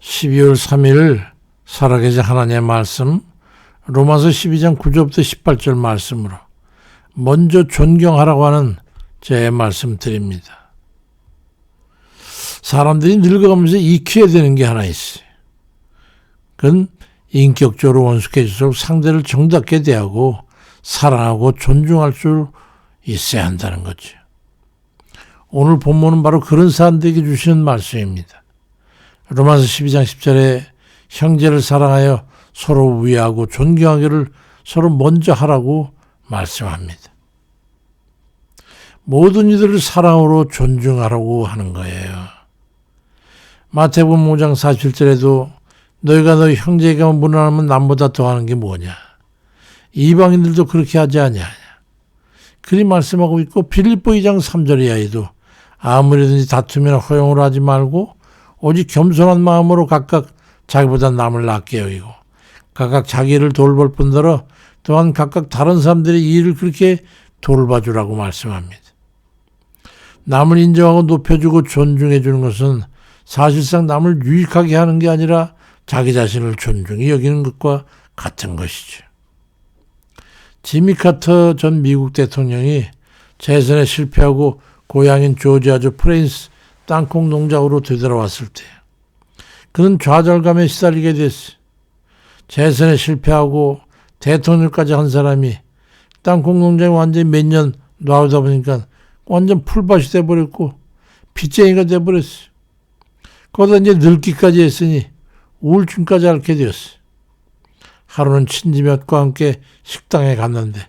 12월 3일 살아계신 하나님의 말씀 로마서 12장 9절부터 18절 말씀으로 먼저 존경하라고 하는 제 말씀 드립니다. 사람들이 늙어가면서 익혀야 되는 게 하나 있어요. 그건 인격적으로 원숙해질수록 상대를 정답게 대하고 사랑하고 존중할 줄 있어야 한다는 거죠. 오늘 본문은 바로 그런 사람들에게 주시는 말씀입니다. 로마서 12장 10절에 형제를 사랑하여 서로 위하고 존경하기를 서로 먼저 하라고 말씀합니다. 모든 이들을 사랑으로 존중하라고 하는 거예요. 마태복음 5장 47절에도 너희가 너희 형제가 무난하면 남보다 더하는 게 뭐냐. 이방인들도 그렇게 하지 아니하냐. 그리 말씀하고 있고 빌립보 2장 3절 이하에도 아무리든지 다투면 허용을 하지 말고 오직 겸손한 마음으로 각각 자기보다 남을 낫게 여기고 각각 자기를 돌볼 뿐더러 또한 각각 다른 사람들의 일을 그렇게 돌봐주라고 말씀합니다. 남을 인정하고 높여주고 존중해 주는 것은 사실상 남을 유익하게 하는 게 아니라 자기 자신을 존중히 여기는 것과 같은 것이죠. 지미 카터 전 미국 대통령이 재선에 실패하고 고향인 조지아주 프레인스 땅콩 농장으로 되돌아왔을 때 그는 좌절감에 시달리게 됐어. 재선에 실패하고 대통령까지 한 사람이 땅콩 농장에 완전히 몇 년 놔오다 보니까 완전 풀밭이 돼버렸고 빚쟁이가 돼버렸어. 거기다 이제 늙기까지 했으니 우울증까지 앓게 되었어. 하루는 친지몇과 함께 식당에 갔는데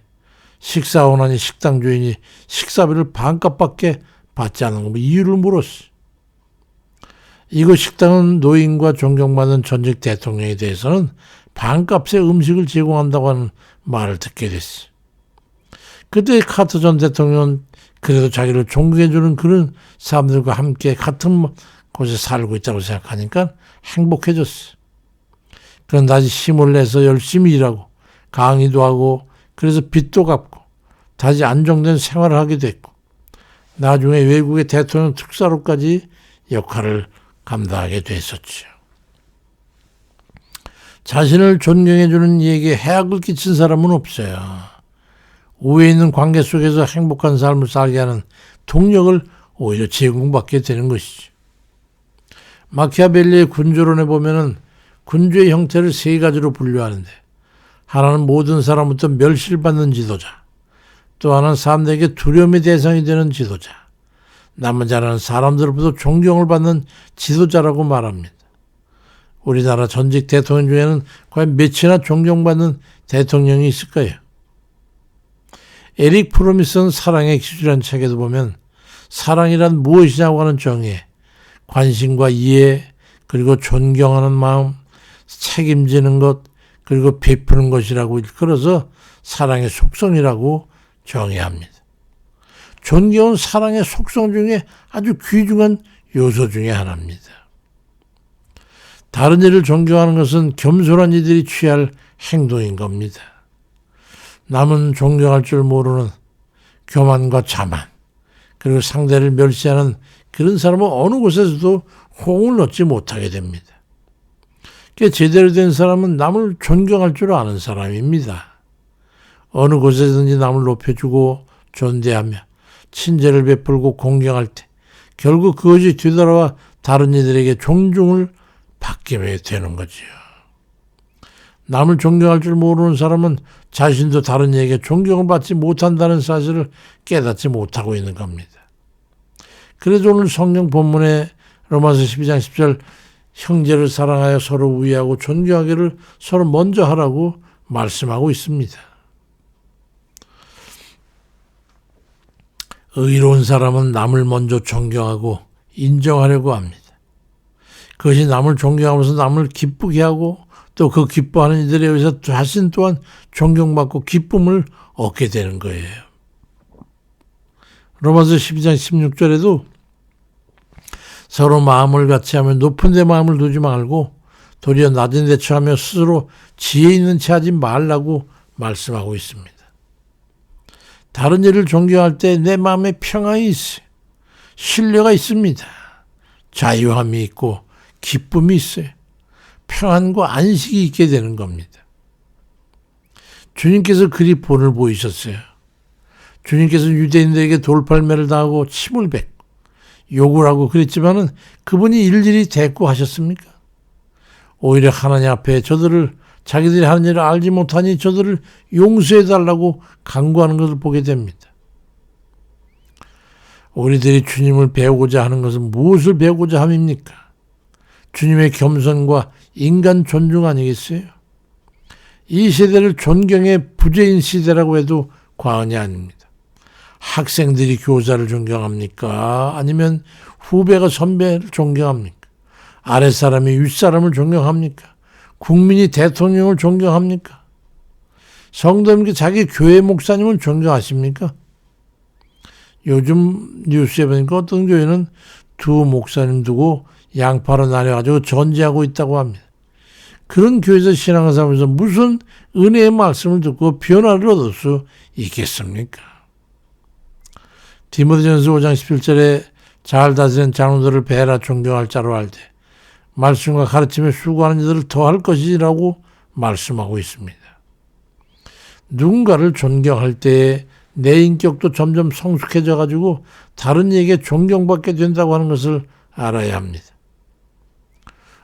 식사하고 나니 식당 주인이 식사비를 반값밖에 받지 않은 거 이유를 물었어. 이곳 식당은 노인과 존경받는 전직 대통령에 대해서는 반값의 음식을 제공한다고 하는 말을 듣게 됐어. 그때 카터 전 대통령은 그래도 자기를 존경해주는 그런 사람들과 함께 같은 곳에 살고 있다고 생각하니까 행복해졌어. 그런 다시 힘을 내서 열심히 일하고 강의도 하고 그래서 빚도 갚고 다시 안정된 생활을 하게 됐고 나중에 외국의 대통령 특사로까지 역할을 감당하게 됐었죠. 자신을 존경해주는 이에게 해악을 끼친 사람은 없어요. 우에 있는 관계 속에서 행복한 삶을 살게 하는 동력을 오히려 제공받게 되는 것이죠. 마키아벨리의 군주론에 보면은 군주의 형태를 세 가지로 분류하는데 하나는 모든 사람부터 멸실받는 지도자, 또 하나는 사람들에게 두려움의 대상이 되는 지도자, 남은 자는 사람들로부터 존경을 받는 지도자라고 말합니다. 우리나라 전직 대통령 중에는 과연 몇이나 존경받는 대통령이 있을까요? 에릭 프로미슨 사랑의 기술이라는 책에도 보면 사랑이란 무엇이냐고 하는 정의, 관심과 이해, 그리고 존경하는 마음, 책임지는 것, 그리고 베푸는 것이라고 일컬어서 사랑의 속성이라고 정의합니다. 존경은 사랑의 속성 중에 아주 귀중한 요소 중의 하나입니다. 다른 이를 존경하는 것은 겸손한 이들이 취할 행동인 겁니다. 남은 존경할 줄 모르는 교만과 자만, 그리고 상대를 멸시하는 그런 사람은 어느 곳에서도 호응을 얻지 못하게 됩니다. 제대로 된 사람은 남을 존경할 줄 아는 사람입니다. 어느 곳에든지 남을 높여주고 존대하며 친절을 베풀고 공경할 때 결국 그것이 뒤돌아와 다른 이들에게 존중을 받게 되는 거지요. 남을 존경할 줄 모르는 사람은 자신도 다른 이에게 존경을 받지 못한다는 사실을 깨닫지 못하고 있는 겁니다. 그래서 오늘 성경 본문에 로마서 12장 10절 형제를 사랑하여 서로 우애하고 존경하기를 서로 먼저 하라고 말씀하고 있습니다. 의로운 사람은 남을 먼저 존경하고 인정하려고 합니다. 그것이 남을 존경하면서 남을 기쁘게 하고 또 그 기뻐하는 이들에 의해서 자신 또한 존경받고 기쁨을 얻게 되는 거예요. 로마서 12장 16절에도 서로 마음을 같이 하며 높은 데 마음을 두지 말고 도리어 낮은 데 처하며 스스로 지혜 있는 채 하지 말라고 말씀하고 있습니다. 다른 일을 존경할 때 내 마음에 평안이 있어요. 신뢰가 있습니다. 자유함이 있고 기쁨이 있어요. 평안과 안식이 있게 되는 겁니다. 주님께서 그리 본을 보이셨어요. 주님께서 유대인들에게 돌팔매를 당하고 침을 뱉고 욕을 하고 그랬지만은 그분이 일일이 대꾸하셨습니까? 오히려 하나님 앞에 저들을 자기들이 하는 일을 알지 못하니 저들을 용서해 달라고 강구하는 것을 보게 됩니다. 우리들이 주님을 배우고자 하는 것은 무엇을 배우고자 함입니까? 주님의 겸손과 인간 존중 아니겠어요? 이 시대를 존경의 부재인 시대라고 해도 과언이 아닙니다. 학생들이 교사를 존경합니까? 아니면 후배가 선배를 존경합니까? 아랫사람이 윗사람을 존경합니까? 국민이 대통령을 존경합니까? 성도님께 자기 교회 목사님을 존경하십니까? 요즘 뉴스에 보니까 어떤 교회는 두 목사님 두고 양파로 나뉘어가지고 전제하고 있다고 합니다. 그런 교회에서 신앙을 삼면서 무슨 은혜의 말씀을 듣고 변화를 얻을 수 있겠습니까? 디모데전서 5장 17절에 잘 다스린 장로들을 배라 존경할 자로 알되 말씀과 가르침에 수고하는 이들을 더할 것이라고 말씀하고 있습니다. 누군가를 존경할 때에 내 인격도 점점 성숙해져 가지고 다른 이에게 존경받게 된다고 하는 것을 알아야 합니다.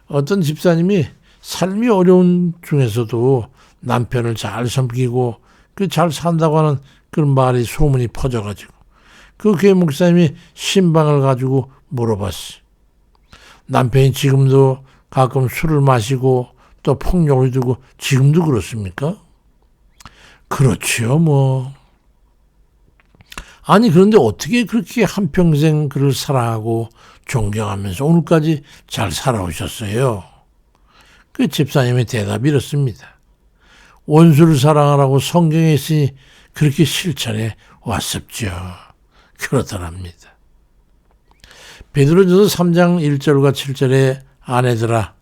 어떤 집사님이 삶이 어려운 중에서도 남편을 잘 섬기고 그 잘 산다고 하는 그런 말이 소문이 퍼져가지고 그 교회 목사님이 신방을 가지고 물어봤어요. 남편이 지금도 가끔 술을 마시고 또 폭력을 두고 지금도 그렇습니까? 그렇지요, 뭐. 아니, 그런데 어떻게 그렇게 한평생 그를 사랑하고 존경하면서 오늘까지 잘 살아오셨어요? 그 집사님의 대답이 이렇습니다. 원수를 사랑하라고 성경에 있으니 그렇게 실천해 왔었죠. 그렇더랍니다. 베드로전서 3장 1절과 7절에 아내들아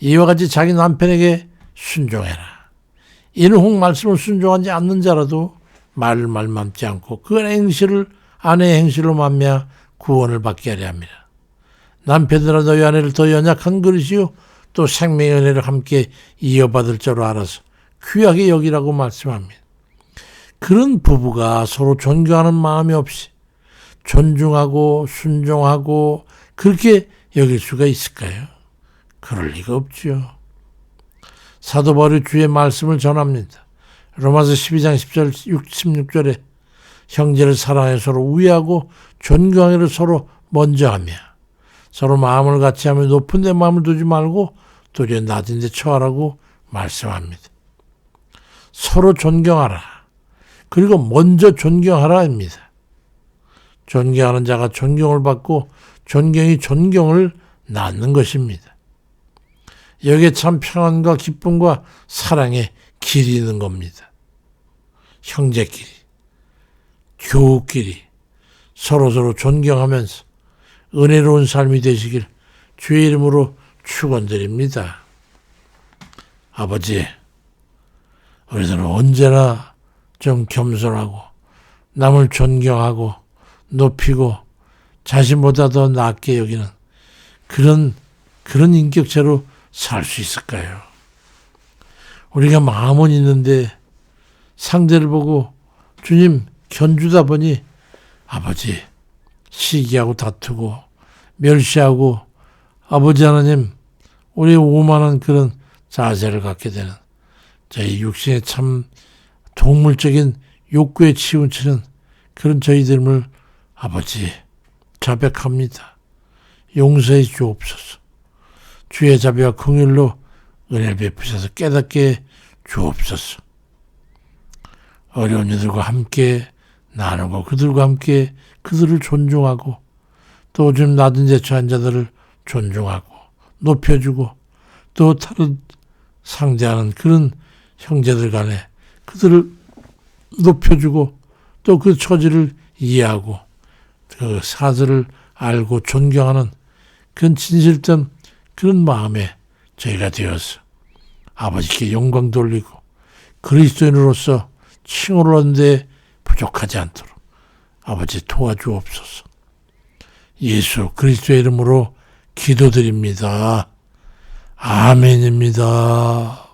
이와 같이 자기 남편에게 순종해라. 이는 혹 말씀을 순종하지 않는 자라도 말을 말맘지 않고 그 행실을 아내의 행실로 만며 구원을 받게 하려 합니다. 남편들아 너희 아내를 더 연약한 그릇이요 또 생명의 은혜를 함께 이어받을 자로 알아서 귀하게 여기라고 말씀합니다. 그런 부부가 서로 존경하는 마음이 없이 존중하고 순종하고 그렇게 여길 수가 있을까요? 그럴 리가 없죠. 사도 바울이 주의 말씀을 전합니다. 로마서 12장 10절 16절에 형제를 사랑해 서로 우애하고 존경하기를 서로 먼저 하며 서로 마음을 같이 하며 높은 데 마음을 두지 말고 도리어 낮은 데 처하라고 말씀합니다. 서로 존경하라. 그리고 먼저 존경하라입니다. 존경하는 자가 존경을 받고 존경이 존경을 낳는 것입니다. 여기에 참 평안과 기쁨과 사랑의 길이 있는 겁니다. 형제끼리, 교우끼리 서로서로 존경하면서 은혜로운 삶이 되시길 주의 이름으로 축원드립니다. 아버지, 우리들은 언제나 좀 겸손하고 남을 존경하고 높이고 자신보다 더 낫게 여기는 그런 그런 인격체로 살 수 있을까요? 우리가 마음은 있는데 상대를 보고 주님 견주다 보니 아버지 시기하고 다투고 멸시하고 아버지 하나님 우리 오만한 그런 자세를 갖게 되는 저희 육신의 참 동물적인 욕구에 치우치는 그런 저희들을 아버지 자백합니다. 용서해 주옵소서. 주의 자비와 긍휼로 은혜를 베푸셔서 깨닫게 주옵소서. 어려운 이들과 함께 나누고 그들과 함께 그들을 존중하고 또좀 낮은 데 처한 자들을 존중하고 높여주고 또 다른 상대하는 그런 형제들 간에 그들을 높여주고 또 그 처지를 이해하고 그 사슬을 알고 존경하는 그런 진실된 그런 마음에 저희가 되어서 아버지께 영광 돌리고 그리스도인으로서 칭호를 얻는데 부족하지 않도록 아버지 도와주옵소서. 예수 그리스도의 이름으로 기도드립니다. 아멘입니다.